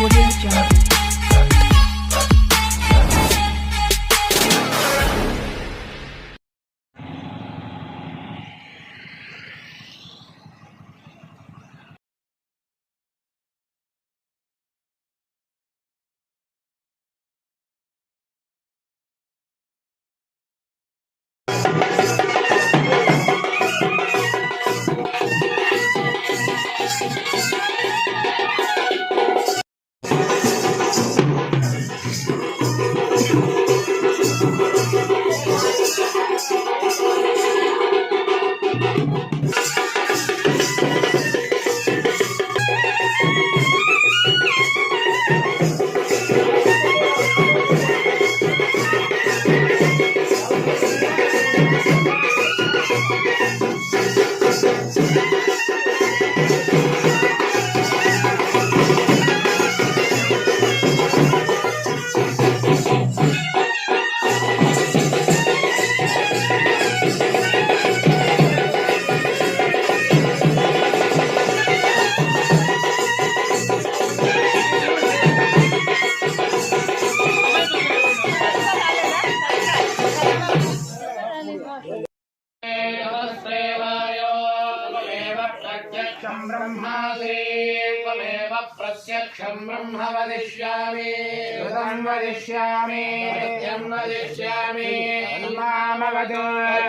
will get drunk. प्रत्यक्षम् ब्रह्म वदिष्यामि। ऋतम् वदिष्यामि। सत्यम् वदिष्यामि। मामवद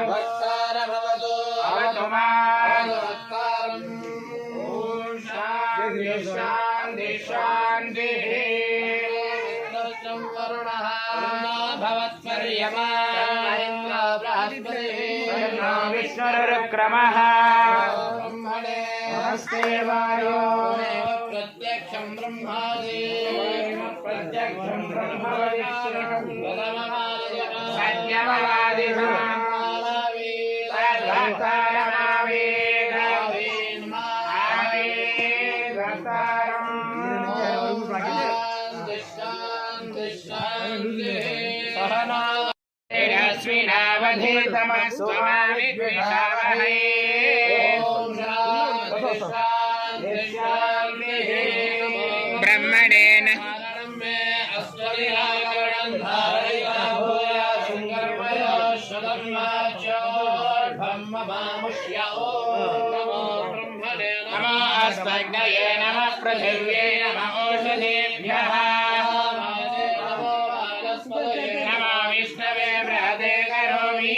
वक्तार भवतु अवतु माम्। ॐ शान्ति शान्ति। शान्तिः वरुणः। भवत्पर्यमा विष्णुरुक्रमः ब्रह्मणे। नमस्ते वायो। प्रत्यक्षम् ब्रह्मादि प्रत्यक्षम् सहनावधीतमस्तु मा विद्विषावहै ब्रह्मणेन नमस्मग्नये नमः पृथिव्ये नमः ओषधेभ्यः नमो विष्णवे बृहदे करोमि।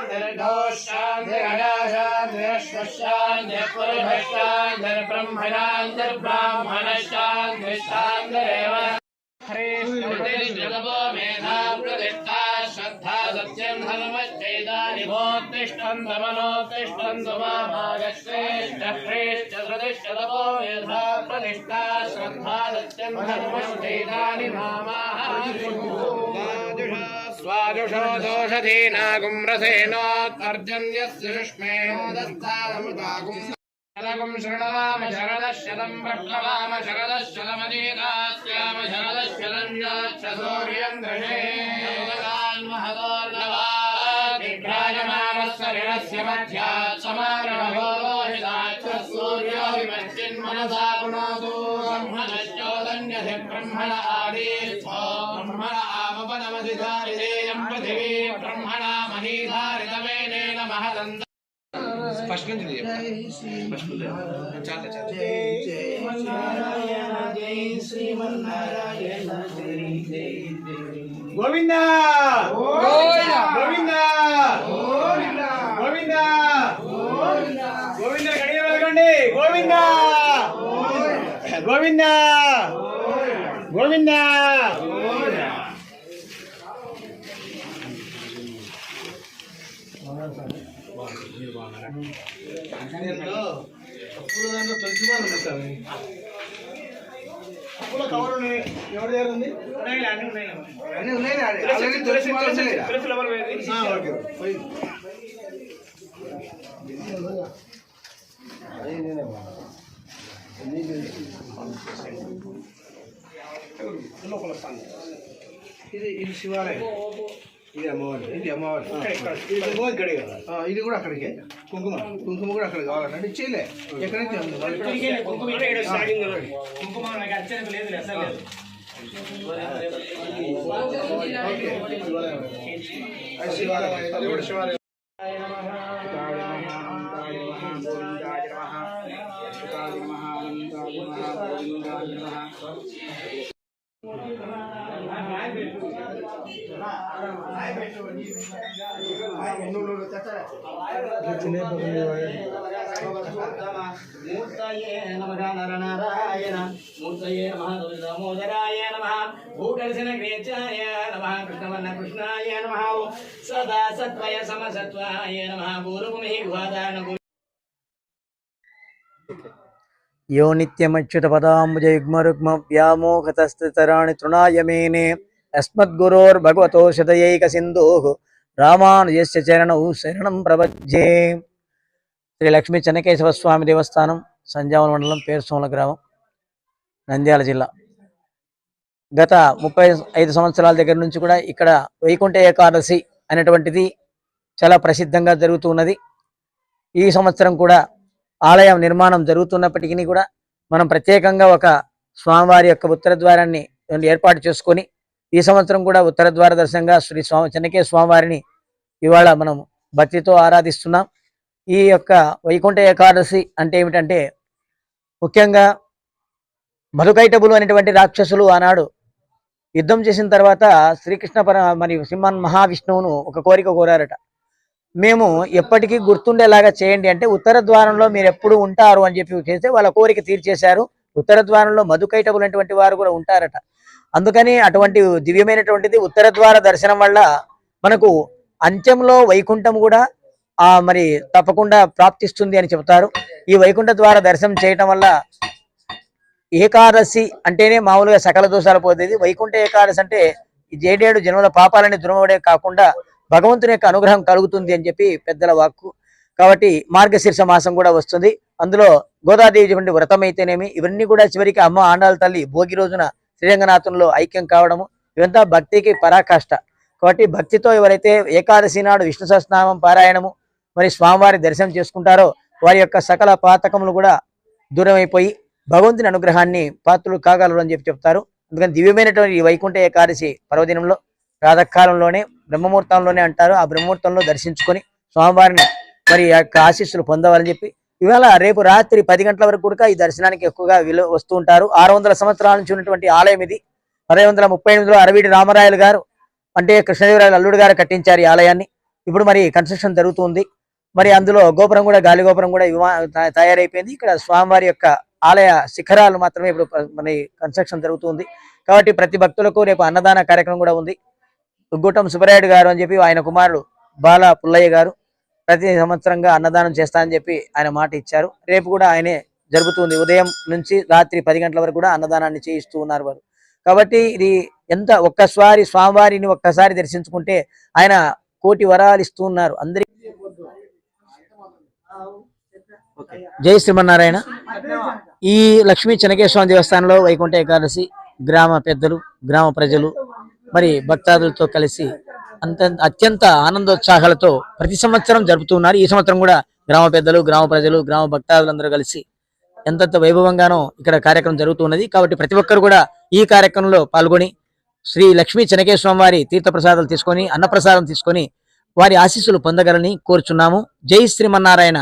हरे जगवो मेधा प्रतिष्ठा श्रद्धा सत्यं धर्मश्चैतानि भोत्तिष्ठन् दमनोत्तिष्ठन् मामागश्रेष्ठ श्रेष्ठ सदृश्च तपो मेधा प्रतिष्ठा श्रद्धा सत्यं धर्मश्चैतानि स्वादुषो दोषधीनागुम्रसेनोत्तर्जन्यस्य शुष्मेदस्तामृतागुम् शतकं शरणवाम शरदशतं प्रप्लवाम शरदशतमदीनास्याम शरदशतं याच्च सूर्यन्द्रणे विभ्राजमानस्य मध्यात् समारभोहिताच्च सूर्यो विमश्चिन्मनसा पुनोतु ब्रह्मणश्चोदन्यधि ब्रह्मण आदिस्थो ब्रह्मण आवपनमधिधारितेयं पृथिवी ब्रह्मणा महीधारितमेनेन महदन्त ఫస్ట్ నుంచి ఫస్ట్ చాలా చాలా గోవింద గోవింద గోవింద గోవింద గడియ వెళ్ళకండి గోవింద గోవింద! గోవింద! తులసి మాల ఉంది స్వామి. పూల కవర్ ఉన్నాయి. ఎవరి దగ్గర ఉంది? అన్నీ ఉన్నాయి. ఆల్రెడీ తులసి మాల ఉంది లేదా? ఆ, లోపల పోయి. ఇది ఇది శివాలయం ఇది అమ్మవారి ఇది అమ్మవారి ఇది కుంకుమ ఇక్కడే కదా ఇది కూడా అక్కడికే కుంకుమ కుంకుమ కూడా అక్కడ కావాలంటే చేయలే ఎక్కడైతే ఉంది మరి ఓకే శివాలయం అది శివాలయం మూర్తయే నమః నరనారాయణ మూర్తయే నమః దామోదరాయ నమ భూకర్షణ క్రేచాయ నమ కృష్ణవర్ణ కృష్ణాయ నమ సదా సత్వయ సమసత్వాయ నమ పూర్వమే గుహాదాన యో నిత్యమచ్యుతపదాంబుజయుగ్మరుగ్మ వ్యామోహతస్థితరాణి తృణాయ భగవతో అస్మద్గురోర్భగవతోషదయైక సింధు రామానుజస్య చరణౌ శరణం ప్రపజ్యే శ్రీ లక్ష్మీ చెన్నకేశవ స్వామి దేవస్థానం సంజావన మండలం పేరుసోమల గ్రామం నంద్యాల జిల్లా. గత ముప్పై ఐదు సంవత్సరాల దగ్గర నుంచి కూడా ఇక్కడ వైకుంఠ ఏకాదశి అనేటువంటిది చాలా ప్రసిద్ధంగా జరుగుతున్నది. ఈ సంవత్సరం కూడా ఆలయం నిర్మాణం జరుగుతున్నప్పటికీ కూడా మనం ప్రత్యేకంగా ఒక స్వామివారి యొక్క ఉత్తర ద్వారాన్ని ఏర్పాటు చేసుకొని ఈ సంవత్సరం కూడా ఉత్తర ద్వార దర్శనంగా శ్రీ స్వామి చెన్నకే స్వామివారిని ఇవాళ మనం భక్తితో ఆరాధిస్తున్నాం. ఈ యొక్క వైకుంఠ ఏకాదశి అంటే ఏమిటంటే ముఖ్యంగా మధుకైటబులు అనేటువంటి రాక్షసులు ఆనాడు యుద్ధం చేసిన తర్వాత శ్రీకృష్ణ పర మరి సింహన్ మహావిష్ణువును ఒక కోరిక కోరారట. మేము ఎప్పటికీ గుర్తుండేలాగా చేయండి అంటే ఉత్తర ద్వారంలో మీరు ఎప్పుడు ఉంటారు అని చెప్పి చేస్తే వాళ్ళ కోరిక తీర్చేశారు. ఉత్తర ద్వారంలో మధుకైటబులు అనేటువంటి వారు కూడా ఉంటారట. అందుకని అటువంటి దివ్యమైనటువంటిది ఉత్తర ద్వార దర్శనం వల్ల మనకు అంత్యంలో వైకుంఠం కూడా ఆ మరి తప్పకుండా ప్రాప్తిస్తుంది అని చెబుతారు. ఈ వైకుంఠ ద్వార దర్శనం చేయటం వల్ల ఏకాదశి అంటేనే మామూలుగా సకల దోషాలు పోతుంది. వైకుంఠ ఏకాదశి అంటే ఈ ఏడేడు జన్మల పాపాలని దురమవడే కాకుండా భగవంతుని యొక్క అనుగ్రహం కలుగుతుంది అని చెప్పి పెద్దల వాక్కు. కాబట్టి మార్గశీర్ష మాసం కూడా వస్తుంది. అందులో గోదాదేవి వ్రతం అయితేనేమి ఇవన్నీ కూడా చివరికి అమ్మ ఆండాల తల్లి భోగి రోజున శ్రీరంగనాథంలో ఐక్యం కావడము ఇవంతా భక్తికి పరాకాష్ట. కాబట్టి భక్తితో ఎవరైతే ఏకాదశి నాడు విష్ణు సహస్రనామం పారాయణము మరి స్వామివారి దర్శనం చేసుకుంటారో వారి యొక్క సకల పాతకములు కూడా దూరం అయిపోయి భగవంతుని అనుగ్రహాన్ని పాత్రలు కాగలరు అని చెప్పి చెప్తారు. అందుకని దివ్యమైనటువంటి ఈ వైకుంఠ ఏకాదశి పర్వదినంలో ప్రాతకాలంలోనే బ్రహ్మముహూర్తంలోనే అంటారు. ఆ బ్రహ్మముహూర్తంలో దర్శించుకొని స్వామివారిని మరి యొక్క ఆశీస్సులు పొందవాలని చెప్పి ఇవాళ రేపు రాత్రి పది గంటల వరకు కూడా ఈ దర్శనానికి ఎక్కువగా విలువ వస్తూ ఉంటారు. ఆరు వందల సంవత్సరాల నుంచి ఉన్నటువంటి ఆలయం ఇది. పదహైదు వందల ముప్పై ఎనిమిదిలో అరవిడి రామరాయలు గారు అంటే కృష్ణదేవరాయలు అల్లుడు గారు కట్టించారు ఈ ఆలయాన్ని. ఇప్పుడు మరి కన్స్ట్రక్షన్ జరుగుతుంది. మరి అందులో గోపురం కూడా గాలి గోపురం కూడా తయారైపోయింది. ఇక్కడ స్వామివారి యొక్క ఆలయ శిఖరాలు మాత్రమే ఇప్పుడు మరి కన్స్ట్రక్షన్ జరుగుతుంది. కాబట్టి ప్రతి భక్తులకు రేపు అన్నదాన కార్యక్రమం కూడా ఉంది. గుట్టం సుబ్బరాయుడు గారు అని చెప్పి ఆయన కుమారుడు బాల పుల్లయ్య గారు ప్రతి సంవత్సరంగా అన్నదానం చేస్తా అని చెప్పి ఆయన మాట ఇచ్చారు. రేపు కూడా ఆయనే జరుగుతుంది ఉదయం నుంచి రాత్రి పది గంటల వరకు కూడా అన్నదానాన్ని చేయిస్తూ ఉన్నారు వారు. కాబట్టి ఇది ఎంత ఒక్కసారి స్వామివారిని ఒక్కసారి దర్శించుకుంటే ఆయన కోటి వరాలు ఇస్తూ ఉన్నారు. అందరి జై శ్రీమన్నారాయణ. ఈ లక్ష్మీ చెనకేశ్వర దేవస్థానంలో వైకుంఠ ఏకాదశి గ్రామ పెద్దలు గ్రామ ప్రజలు మరి భక్తాదులతో కలిసి అంత అత్యంత ఆనందోత్సాహాలతో ప్రతి సంవత్సరం జరుపుతున్నారు ఈ సంవత్సరం కూడా గ్రామ పెద్దలు గ్రామ ప్రజలు గ్రామ భక్తాదులందరూ కలిసి ఎంతంత వైభవంగానో ఇక్కడ కార్యక్రమం జరుగుతున్నది కాబట్టి ప్రతి ఒక్కరు కూడా ఈ కార్యక్రమంలో పాల్గొని శ్రీ లక్ష్మీ చెనకేశ్వరం వారి తీర్థప్రసాదాలు తీసుకొని అన్నప్రసాదం తీసుకొని వారి ఆశీస్సులు పొందగలని కోరుచున్నాము. జై శ్రీమన్నారాయణ.